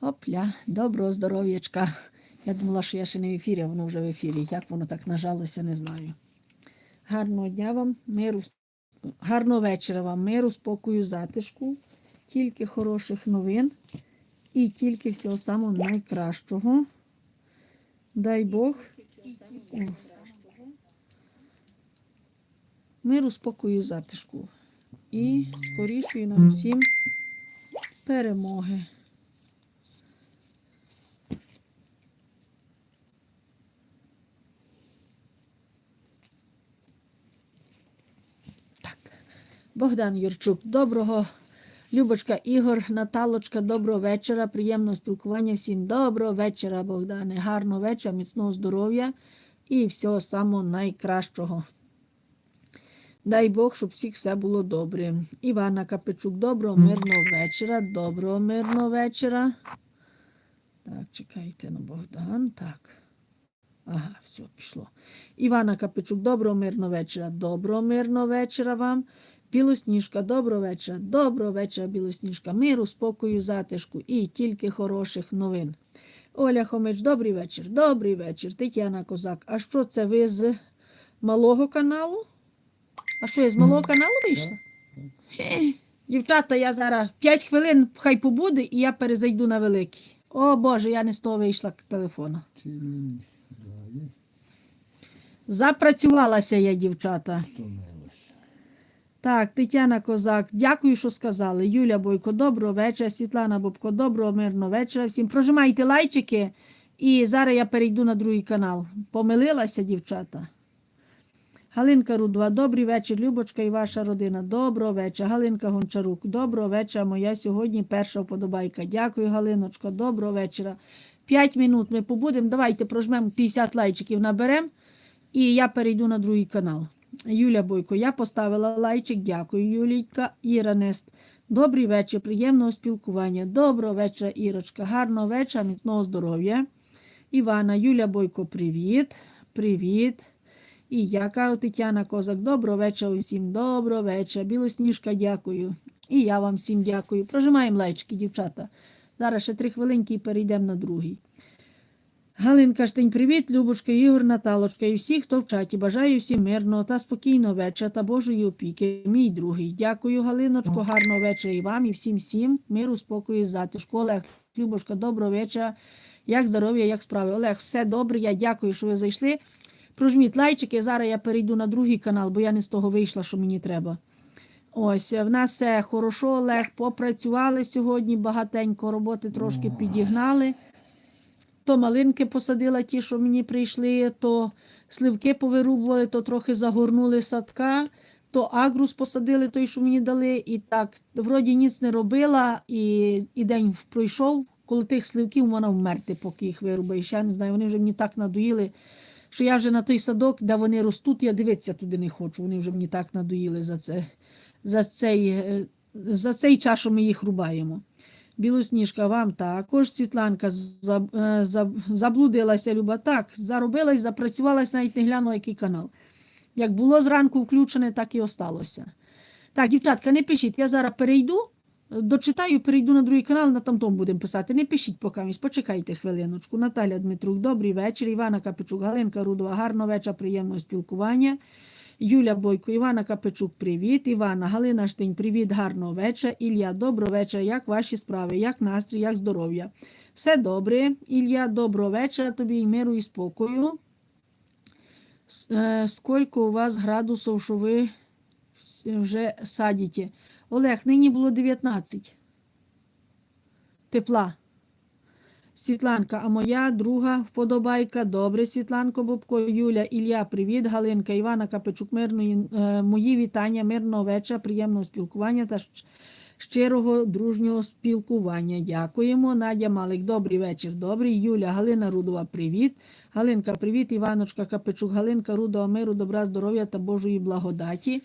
Опля, доброго здоров'ячка. Я думала, що я ще не в ефірі, а воно вже в ефірі. Як воно так нажалося, не знаю. Гарного дня вам, миру, гарного вечора вам, миру, спокою, затишку, тільки хороших новин і тільки всього самого найкращого. Дай Бог. Миру, спокою, затишку. І скорішої нам всім перемоги. Богдан Юрчук, доброго. Любочка Ігор, Наталочка, доброго вечора. Приємного спілкування всім. Доброго вечора, Богдане. Гарного вечора, міцного здоров'я і всього самого найкращого. Дай Бог, щоб всіх все було добре. Івана Капичук, доброго мирного вечора. Доброго мирного вечора. Так, чекайте, ну Богдан, так. Ага, все, пішло. Івана Капичук, доброго мирного вечора. Доброго мирного вечора вам. Білосніжка, доброго вечора. Доброго вечора, Білосніжка. Миру, спокою, затишку і тільки хороших новин. Оля Хомич, добрий вечір. Добрий вечір. Тетяна Козак. А що це ви з малого каналу? А що я з малого каналу вийшла? Дівчата, я зараз 5 хвилин хай побуде, і я перезайду на великий. О Боже, я не з того вийшла к телефону. Запрацювалася я, дівчата. Так, Тетяна Козак, дякую, що сказали. Юля Бойко, доброго вечора. Світлана Бобко, доброго мирного вечора. Всім прожимайте лайчики, і зараз я перейду на другий канал. Помилилася, дівчата. Галинка Рудва, добрий вечір, Любочка і ваша родина. Доброго вечора. Галинка Гончарук, доброго вечора. Моя сьогодні перша вподобайка. Дякую, Галиночко, доброго вечора. П'ять минут ми побудемо. Давайте прожмемо 50 лайчиків наберемо, і я перейду на другий канал. Юля Бойко, я поставила лайчик. Дякую, Юлійка. Іра Нест. Добрий вечір, приємного спілкування. Доброго вечора, Ірочка. Гарного вечора, міцного здоров'я. Івана, Юля Бойко, привіт. Привіт. І я кажу Тетяна Козак. Доброго вечора усім. Доброго вечора. Білосніжка, дякую. І я вам всім дякую. Прожимаємо лайчики, дівчата. Зараз ще три хвилинки і перейдемо на другий. Галинка Штень, привіт, Любочка, Ігор, Наталочка і всі, хто в чаті. Бажаю всім мирного та спокійного вечора та Божої опіки. Мій другий. Дякую, Галиночко, гарного вечора і вам, і всім всім. Миру, спокою, затишку. Олег, Любочка, доброго вечора. Як здоров'я, як справи? Олег, все добре. Я дякую, що ви зайшли. Прожміть лайчики. Зараз я перейду на другий канал, бо я не з того вийшла, що мені треба. Ось, в нас все хорошо, Олег. Попрацювали сьогодні багатенько, роботи трошки підігнали. То малинки посадила ті, що мені прийшли, то сливки повирубували, то трохи загорнули садка, то агрус посадили, той, що мені дали. І так, вроді ніц не робила, і, і день пройшов. Коло тих сливків вона вмерти, поки їх вирубаєш. Я не знаю, вони вже мені так надоїли, що я вже на той садок, де вони ростуть, я дивитися туди не хочу. Вони вже мені так надоїли за це, за цей, е, за цей час, що ми їх рубаємо. Білосніжка, вам також. Світланка е, заб- заблудилася, Люба. Так, заробилась, запрацювалась, навіть не глянула, який канал. Як було зранку включене, так і осталося. Так, дівчатка, не пишіть. Я зараз перейду, е, дочитаю, перейду на другий канал, на тамтом будемо писати. Не пишіть поки, почекайте хвилиночку. Наталя Дмитрук, добрий вечір. Івана Капичук, Галинка Рудова, гарного вечора, приємного спілкування. Юля Бойко, Івана Капичук, привіт. Івана, Галина Штень, привіт, гарного вечора. Ілля, доброго вечора. Як ваші справи? Як настрій, як здоров'я? Все добре. Ілля, доброго вечора тобі і миру і спокою. Е, Скільки у вас градусів, що ви вже садите? Олег, нині було 19. Тепла. Світланка, а моя друга вподобайка. Добре, Світланко Бобко, Юля, Ілля, привіт, Галинка, Івана Капичук, мирної, е, мої вітання, мирного вечора, приємного спілкування та щирого дружнього спілкування. Дякуємо. Надя Малик, добрий вечір. Добрий. Юля, Галина Рудова, привіт. Галинка, привіт. Іваночка Капичук, Галинка Рудова, миру, добра, здоров'я та Божої благодаті.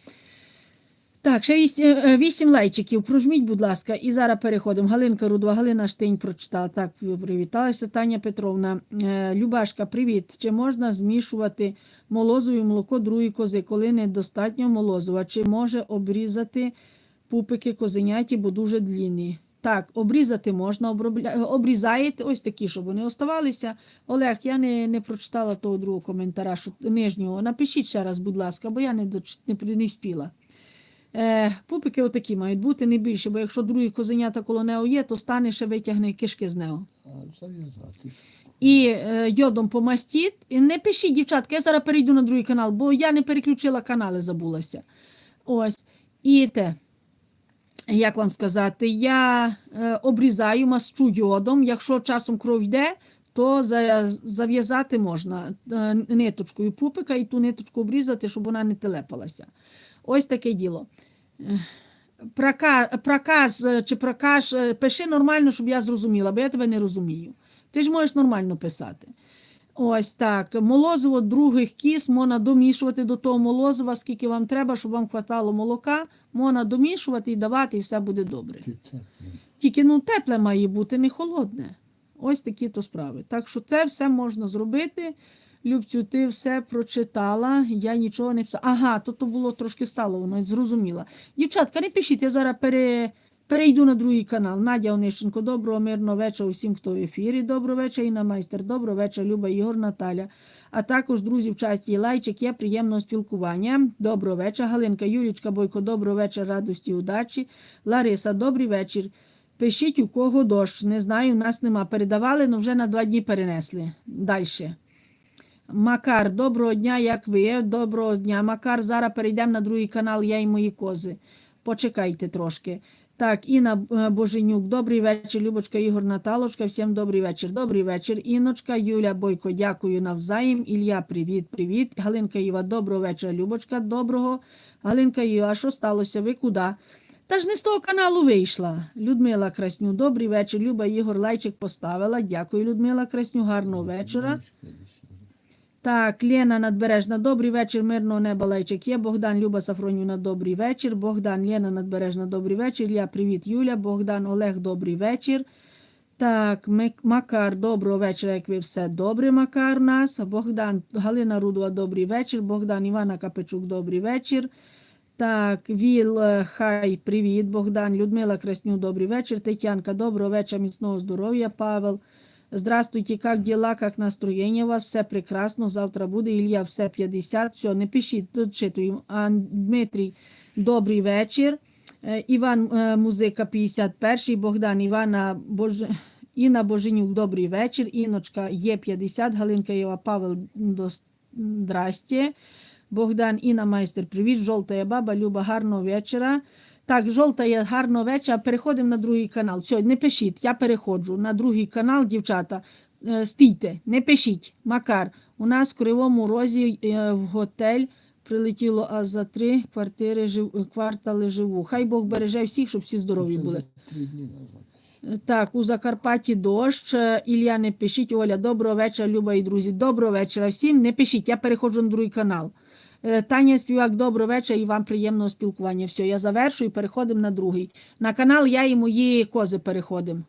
Так, ще вісім, е, вісім лайчиків. Прожміть, будь ласка, і зараз переходимо. Галинка Рудова, Галина Штень прочитала. Так, привіталася Таня Петровна. Е, Любашка, привіт. Чи можна змішувати молозове молоко другої кози, коли недостатньо молозова? Чи може обрізати пупики козеняті, бо дуже длінні? Так, обрізати можна, обробля... обрізаєте, ось такі, щоб вони оставалися. Олег, я не, не прочитала того другого коментаря, що нижнього. Напишіть ще раз, будь ласка, бо я не, доч... не, не вспіла. Е, пупики отакі мають бути, не більше, бо якщо другі козенята коло нього є, то стане ще витягне кишки з нього. І е, йодом помастіть. І не пишіть, дівчатка, я зараз перейду на другий канал, бо я не переключила канали, забулася. Ось. І те, як вам сказати, я е, обрізаю, мащу йодом. Якщо часом кров йде, то за, зав'язати можна е, ниточкою пупика і ту ниточку обрізати, щоб вона не телепалася. Ось таке діло. Е, Прока, проказ е, чи прокаж, е, пиши нормально, щоб я зрозуміла, бо я тебе не розумію. Ти ж можеш нормально писати. Ось так. Молозиво других кіс можна домішувати до того молозива, скільки вам треба, щоб вам хватало молока. Можна домішувати і давати, і все буде добре. Тільки ну, тепле має бути, не холодне. Ось такі то справи. Так що це все можна зробити. Любцю, ти все прочитала, я нічого не писала. Ага, то, то було трошки стало, воно зрозуміла. Дівчатка, не пишіть, я зараз пере, перейду на другий канал. Надя Онищенко, доброго, мирного вечора усім, хто в ефірі. Доброго вечора, Інна Майстер, доброго вечора, Люба, Ігор, Наталя. А також, друзі, в часті лайчик є приємного спілкування. Доброго вечора, Галинка, Юлічка, Бойко, доброго вечора, радості, удачі. Лариса, добрий вечір. Пишіть, у кого дощ. Не знаю, нас нема. Передавали, але вже на два дні перенесли. Далі. Макар, доброго дня, як ви? Доброго дня. Макар, зараз перейдемо на другий канал, я і мої кози. Почекайте трошки. Так, Інна е, Боженюк, добрий вечір. Любочка, Ігор Наталочка, всім добрий вечір. Добрий вечір. Іночка, Юля Бойко, дякую навзаєм. Ілля, привіт, привіт. Галинка Іва, доброго вечора. Любочка, доброго. Галинка Іва, а що сталося? Ви куди? Та ж не з того каналу вийшла. Людмила Красню, добрий вечір. Люба Ігор Лайчик поставила. Дякую, Людмила Красню. Гарного вечора. Так, Лена Надбережна, добрий вечір, мирного неба лайчик є. Богдан Люба Сафронівна, добрий вечір. Богдан Лена Надбережна, добрий вечір. Ілля, привіт, Юля. Богдан Олег, добрий вечір. Так, Макар, доброго вечора, як ви все добре, Макар у нас. Богдан Галина Рудова, добрий вечір. Богдан Івана Капичук, добрий вечір. Так, Віл, е, хай, привіт, Богдан, Людмила Красню, добрий вечір. Тетянка, доброго вечора, міцного здоров'я, Павел. Здравствуйте, как дела, как настроєння у вас? Все прекрасно, завтра буде. Ілля, все 50. Все, не пишіть, дочитуємо. А Дмитрій, добрий вечір. Е, Іван е, Музика 51, Богдан Івана Бож... Інна Боженюк, добрий вечір. Іночка є 50, Галинка Єва Павел до... Здрасте. Богдан Інна Майстер, привіт. Жовта баба, Люба, гарного вечора. Так, жовта є гарного вечора. Переходимо на другий канал. Все, не пишіть, я переходжу на другий канал, дівчата. Е, Стійте, не пишіть. Макар, у нас в Кривому Розі е, в готель прилетіло аж за три квартири жив... квартали живу. Хай Бог береже всіх, щоб всі здорові були. Е, Так, у Закарпатті дощ. Е, Ілля, не пишіть. Оля, доброго вечора, Люба і друзі. Доброго вечора всім. Не пишіть, я переходжу на другий канал. Е, Таня Співак, добрий вечір і вам приємного спілкування. Все, я завершую переходимо на другий. На канал я і мої кози переходимо.